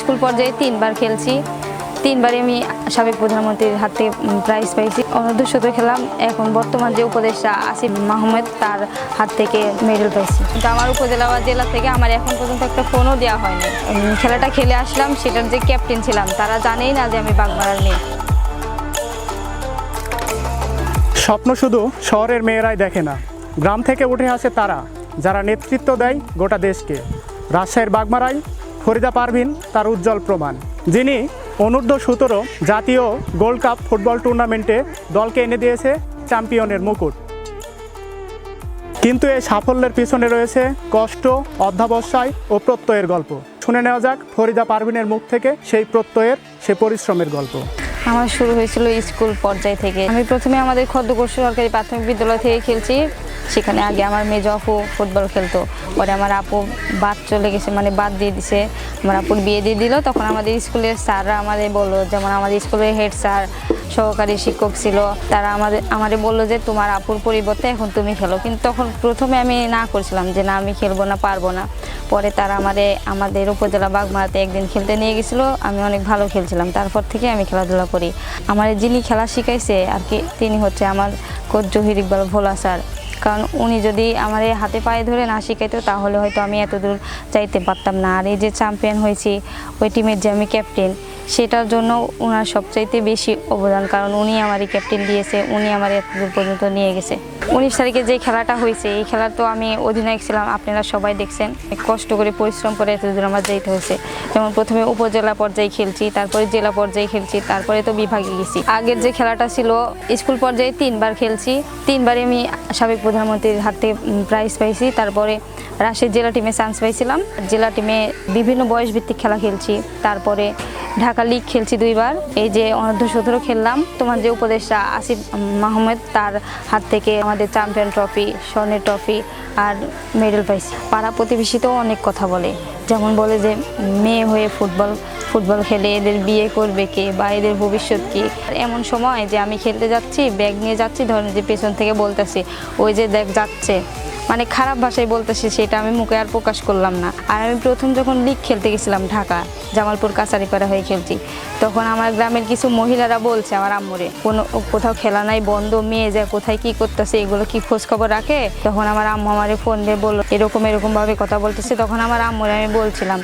School পর্যায়ে তিনবার খেলছি। তিনবারই আমি সাবেক প্রধানমন্ত্রীর হাত থেকে প্রাইজ পাইছি অনূর্ধ্ব সতেরো খেলাম এখন বর্তমান যে উপদেষ্টা আসিফ মাহমুদ, তার হাত থেকে মেডেল পাইছি কিন্তু আমার উপজেলা বা জেলা থেকে আমার এখন পর্যন্ত একটা ফোনও দেওয়া হয়নি। খেলাটা খেলে আসলাম, সেটার যে ক্যাপ্টেন ছিলাম, তারা জানেই না যে আমি বাগমারার মেয়ে। স্বপ্ন শুধু শহরের মেয়েরাই দেখে না। গ্রাম থেকে উঠে আসে তারা, যারা নেতৃত্ব দেয় গোটা দেশকে। রাজশাহীর বাগমারাই ফরিদা পারভিন তার উজ্জ্বল প্রমাণ। যিনি অনূর্ধ্ব সতেরো জাতীয় গোল্ড কাপ ফুটবল টুর্নামেন্টে দলকে এনে দিয়েছে চ্যাম্পিয়নের মুকুট। কিন্তু এই সাফল্যের পিছনে রয়েছে কষ্ট, অধ্যাবসায় ও প্রত্যয়ের গল্প। শুনে নেওয়া যাক ফরিদা পারভিনের মুখ থেকে সেই প্রত্যয়ের, সে পরিশ্রমের গল্প। আমার শুরু হয়েছিল স্কুল পর্যায় থেকে। আমি প্রথমে আমাদের খদ্দকোষ সরকারি প্রাথমিক বিদ্যালয় থেকে খেলছি। সেখানে আগে আমার মেজ আপু ফুটবল খেলতো। পরে আমার আপু বাদ চলে গেছে মানে বাদ দিয়ে দিছে। আমার আপুর বিয়ে দিয়ে দিল। তখন আমাদের স্কুলের স্যাররা আমাদের বলল, যেমন আমাদের স্কুলের হেড স্যার সহকারী শিক্ষক ছিল। তারা আমাদের আমাদের বলল যে, তোমার আপুর পরিবর্তে এখন তুমি খেলো। কিন্তু তখন প্রথমে আমি না করছিলাম যে, না, আমি খেলব না, পারব না। পরে তারা আমারে, আমাদের উপজেলা বাগমারাতে একদিন খেলতে নিয়ে গেছিল। আমি অনেক ভালো খেলছিলাম। তারপর থেকে আমি খেলাধুলা করি। আমার যিনি খেলা শিখাইছে আর কি, তিনি হচ্ছে আমার কোচ জহির ইকবাল ভোলা স্যার। কারণ উনি যদি আমার এই হাতে পায়ে ধরে না শিখাইতো, তাহলে হয়তো আমি এত দূর পারতাম না। আর এই যে চ্যাম্পিয়ন হয়েছি, ওই টিমের যে আমি ক্যাপ্টেন সেটার জন্য ওনার সবচাইতে বেশি অবদান, কারণ উনি আমারই ক্যাপ্টেন দিয়েছে, উনি আমার এত দূর পর্যন্ত নিয়ে গেছে। উনিশ তারিখে যে খেলাটা হয়েছে, এই খেলা তো আমি অধিনায়ক ছিলাম, আপনারা সবাই দেখছেন কষ্ট করে পরিশ্রম করে এত দূর আমার যেতে হয়েছে। যেমন প্রথমে উপজেলা পর্যায়ে খেলছি, তারপরে জেলা পর্যায়ে খেলছি, তারপরে তো বিভাগে গেছি। আগের যে খেলাটা ছিল, স্কুল পর্যায়ে তিনবার খেলছি, তিনবারই আমি সাবেক প্রধানমন্ত্রীর হাত থেকে প্রাইজ পাইছি। তারপরে রাজশাহী জেলা টিমে চান্স পাইছিলাম। জেলা টিমে বিভিন্ন বয়স ভিত্তিক খেলা খেলছি। তারপরে ঢাকা লিগ খেলছি দুইবার। এই যে অনর্ধ সতেরো খেললাম। তোমার যে উপদেষ্টা আসিফ মাহমুদ, তার হাত থেকে আমাদের চ্যাম্পিয়ন ট্রফি স্বর্ণের ট্রফি আর মেডেল পাইছি। পাড়া প্রতিবেশীতেও অনেক কথা বলে। যেমন বলে যে মেয়ে হয়ে ফুটবল ফুটবল খেলে এদের বিয়ে করবে কে বা এদের ভবিষ্যৎ কি? এমন সময় যে আমি খেলতে যাচ্ছি, ব্যাগ নিয়ে যাচ্ছি, ধরেন যে পেছন থেকে বলতেছি, ওই যে দেখ, যাচ্ছে। মানে খারাপ ভাষায় বলতেছে সেটা আমি মুখে আর প্রকাশ করলাম না। আর আমি প্রথম যখন লিগ খেলতে গেছিলাম ঢাকা, জামালপুর কাছারিপাড়া হয়ে খেলছি, তখন আমার গ্রামের কিছু মহিলারা বলছে আমার আম্মুরে, কোনো কোথাও খেলা নাই, বন্ধ, মেয়ে যায় কোথায় কি করতেছে, এগুলো কি খোঁজ খবর রাখে? তখন আমার আম্মু আমারে ফোন দিয়ে বলল, এরকম, এরকমভাবে কথা বলতেছে। তখন আমার আম্মুরে আমি বলছিলাম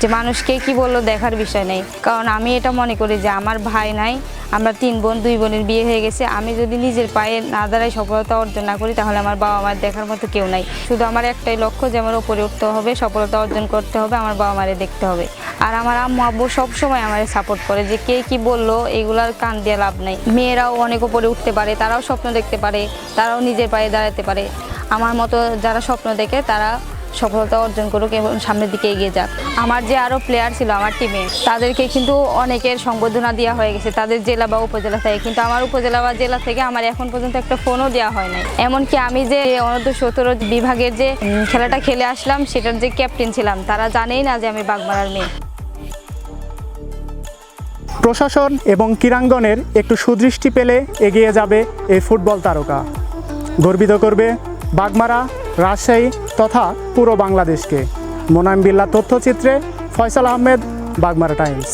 যে, মানুষকে কি বলল দেখার বিষয় নেই। কারণ আমি এটা মনে করি যে, আমার ভাই নাই, আমরা তিন বোন, দুই বোনের বিয়ে হয়ে গেছে। আমি যদি নিজের পায়ে না দাঁড়ায় সফলতা অর্জন না করি, তাহলে আমার বাবা মার দেখার মতো কেউ নাই। শুধু আমার একটাই লক্ষ্য যে আমার উপরে উঠতে হবে, সফলতা অর্জন করতে হবে, আমার বাবা মারে দেখতে হবে। আর আমার আম্মু, আব্বু সবসময় আমার সাপোর্ট করে যে কে কি বলল, এগুলার কান দিয়ে লাভ নাই। মেয়েরাও অনেক উপরে উঠতে পারে, তারাও স্বপ্ন দেখতে পারে, তারাও নিজের পায়ে দাঁড়াতে পারে। আমার মতো যারা স্বপ্ন দেখে, তারা সফলতা অর্জন করুক এবং সামনের দিকে এগিয়ে যাক। আমার যে আরও প্লেয়ার ছিল আমার টিমে তাদেরকে কিন্তু অনেকের সংবর্ধনা দেওয়া হয়ে গেছে। তাদের জেলা বা উপজেলা থেকে। কিন্তু আমার উপজেলা বা জেলা থেকে আমার এখন পর্যন্ত একটা ফোনও দেওয়া হয় নাই। এমনকি আমি যে অনূর্ধ্ব সতেরো বিভাগের যে খেলাটা খেলে আসলাম, সেটার যে ক্যাপ্টেন ছিলাম, তারা জানেই না যে আমি বাগমারার মেয়ে। প্রশাসন এবং ক্রীড়াঙ্গনের একটু সুদৃষ্টি পেলে এগিয়ে যাবে এই ফুটবল তারকা। গর্বিত করবে বাগমারা রাজশাহী তথা পুরো বাংলাদেশকে। মোনাম বিল্লা তথ্যচিত্রে ফয়সাল আহমেদ বাগমারা টাইমস।